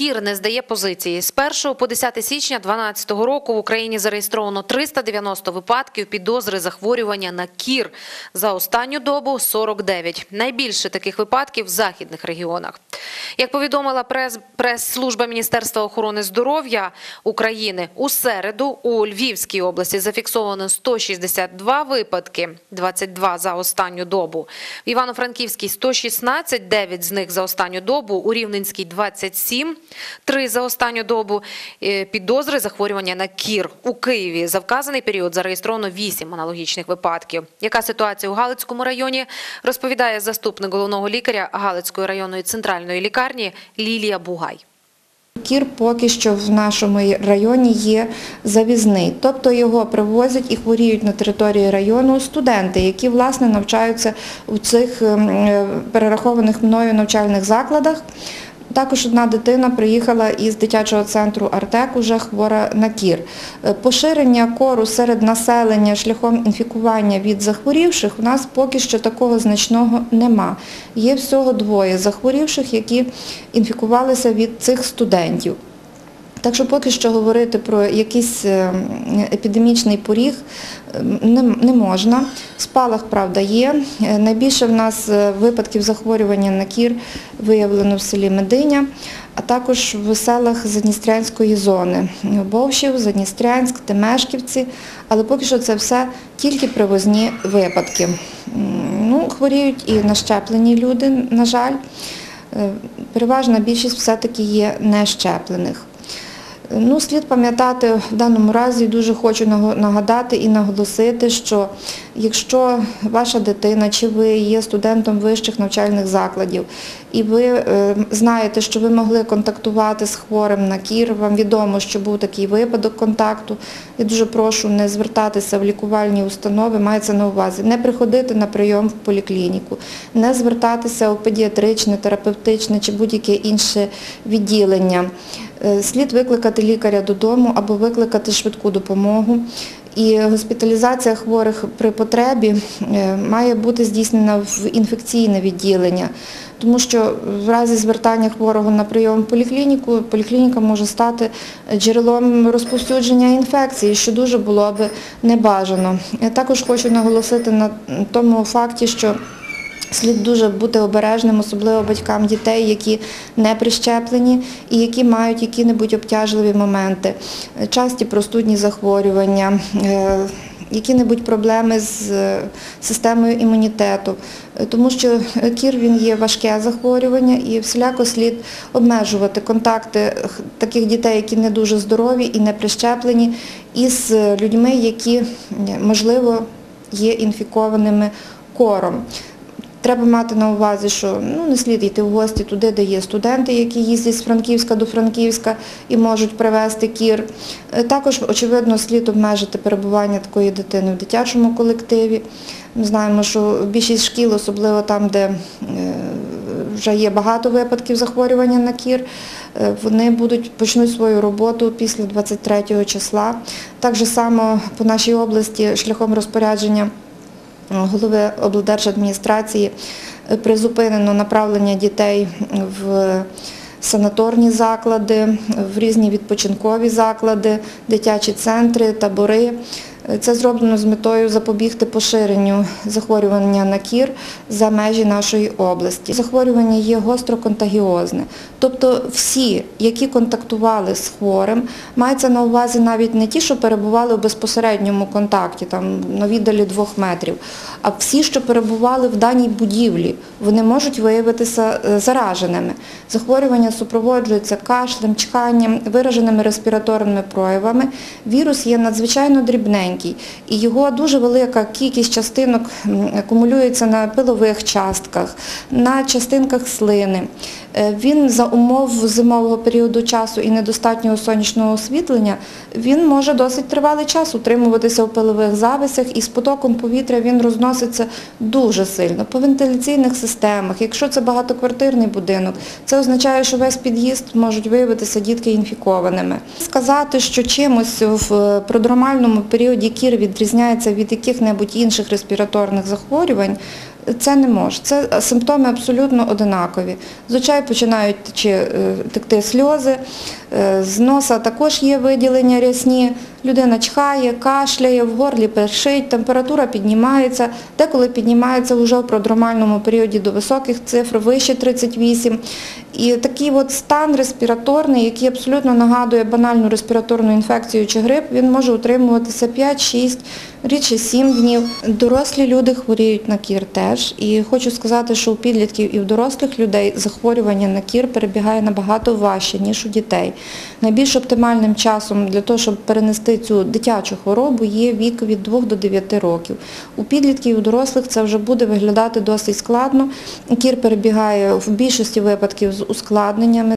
Кір не здає позиції. З 1 по 10 січня 2012 року в Україні зареєстровано 390 випадків підозри захворювання на кір. За останню добу 49. Найбільше таких випадків в західних регіонах. Як повідомила прес- прес-служба Міністерства охорони здоров'я України, у середу у Львівській області зафіксовано 162 випадки, 22 за останню добу. В Івано-Франківській 116, 9 з них за останню добу, у Рівненській 27, 3 за останню добу. Е, Підозри захворювання на кір. У Києві за вказаний період зареєстровано 8 аналогічних випадків. Яка ситуація у Галицькому районі, розповідає заступник головного лікаря Галицької районної центральної лікарні Лілія Бугай. Кір поки що в нашому районі є завізний, тобто його привозять і хворіють на території району студенти, які власне навчаються у цих ем, е, перерахованих мною навчальних закладах. Також одна дитина приїхала із дитячого центру Артек, уже хвора на кір. Е, Поширення кору серед населення шляхом інфікування від захворівших у нас поки що такого значного нема. Є всього двоє захворівших, які інфікувалися від цих студентів. Так що поки що говорити про якийсь е, епідемічний поріг е, не, можна. Спалах, правда, є. Е, Найбільше в нас випадків захворювання на кір виявлено в селі Мединя, а також в селах Задністрянської зони. Бовщів, Задністрянськ, Темешківці, але поки що це все тільки привозні випадки. Ну, хворіють і нащеплені люди, на жаль. Переважна більшість все-таки є нещеплених. Ну, слід пам'ятати в даному разі, дуже хочу нагадати і наголосити, що якщо ваша дитина чи ви є студентом вищих навчальних закладів, і ви е, знаєте, що ви могли контактувати з хворим на кір, вам відомо, що був такий випадок контакту, я дуже прошу не звертатися в лікувальні установи, мається на увазі, не приходити на прийом в поліклініку, не звертатися у педіатричне, терапевтичне чи будь-яке інше відділення. Е, Слід викликати лікаря додому або викликати швидку допомогу. І госпіталізація хворих при потребі е, має бути здійснена в інфекційне відділення, тому що в разі звертання хворого на прийом в поліклініку, поліклініка може стати джерелом розповсюдження інфекції, що дуже було би небажано. Я також хочу наголосити на тому факті, що Слід дуже бути обережним, особливо батькам дітей, які не прищеплені і які мають які-небудь обтяжливі моменти, часті простудні захворювання, е, які-небудь проблеми з е, системою імунітету, тому що кір він є важке захворювання і всіляко слід обмежувати контакти таких дітей, які не дуже здорові і не прищеплені, із людьми, які, можливо, є інфікованими кором. Треба мати на увазі, що ну, не слід йти в гості туди, де є студенти, які їздять з Франківська до Франківська і можуть привезти кір. Е, Також, очевидно, слід обмежити перебування такої дитини в дитячому колективі. Ми знаємо, що більшість шкіл, особливо там, де е, вже є багато випадків захворювання на кір, е, вони будуть почнуть свою роботу після 23 числа. Так само по нашій області шляхом розпорядження голови облдержадміністрації е, призупинено направлення дітей в санаторні заклади, в різні відпочинкові заклади, дитячі центри, табори. Це зроблено з метою запобігти поширенню захворювання на кір за межі нашої області. Захворювання є гостроконтагіозне. Тобто всі, які контактували з хворим, мається на увазі навіть не ті, що перебували в безпосередньому контакті, там на віддалі двох метрів, а всі, що перебували в даній будівлі, вони можуть виявитися е, зараженими. Захворювання супроводжується кашлем, чханням, вираженими респіраторними проявами. Вірус є надзвичайно дрібненький, і його дуже велика кількість частинок акумулюється на пилових частках, на частинках слини. Е, Він за умов зимового періоду часу і недостатнього сонячного освітлення, він може досить тривалий час утримуватися в пилових зависях і з потоком повітря він розноситься дуже сильно. По вентиляційних системах, якщо це багатоквартирний будинок, це означає, що весь під'їзд можуть виявитися дітки інфікованими. Сказати, що чимось в продромальному періоді кір відрізняється від яких-небудь інших респіраторних захворювань, Це не може. Це симптоми абсолютно одинакові. З очей починають течі, е, текти сльози, е, з носа також є виділення рясні, людина чхає, кашляє, в горлі першить, температура піднімається, деколи піднімається вже в продромальному періоді до високих цифр, вище 38. І такий от стан респіраторний, який абсолютно нагадує банальну респіраторну інфекцію чи грип, він може утримуватися 5-6, рідше 7 днів. Дорослі люди хворіють на кір теж. І хочу сказати, що у підлітків і в дорослих людей захворювання на кір перебігає набагато важче, ніж у дітей. Найбільш оптимальним часом для того, щоб перенести цю дитячу хворобу, є вік від 2 до 9 років. У підлітків і у дорослих це вже буде виглядати досить складно. Кір перебігає в більшості випадків з ускладненнями.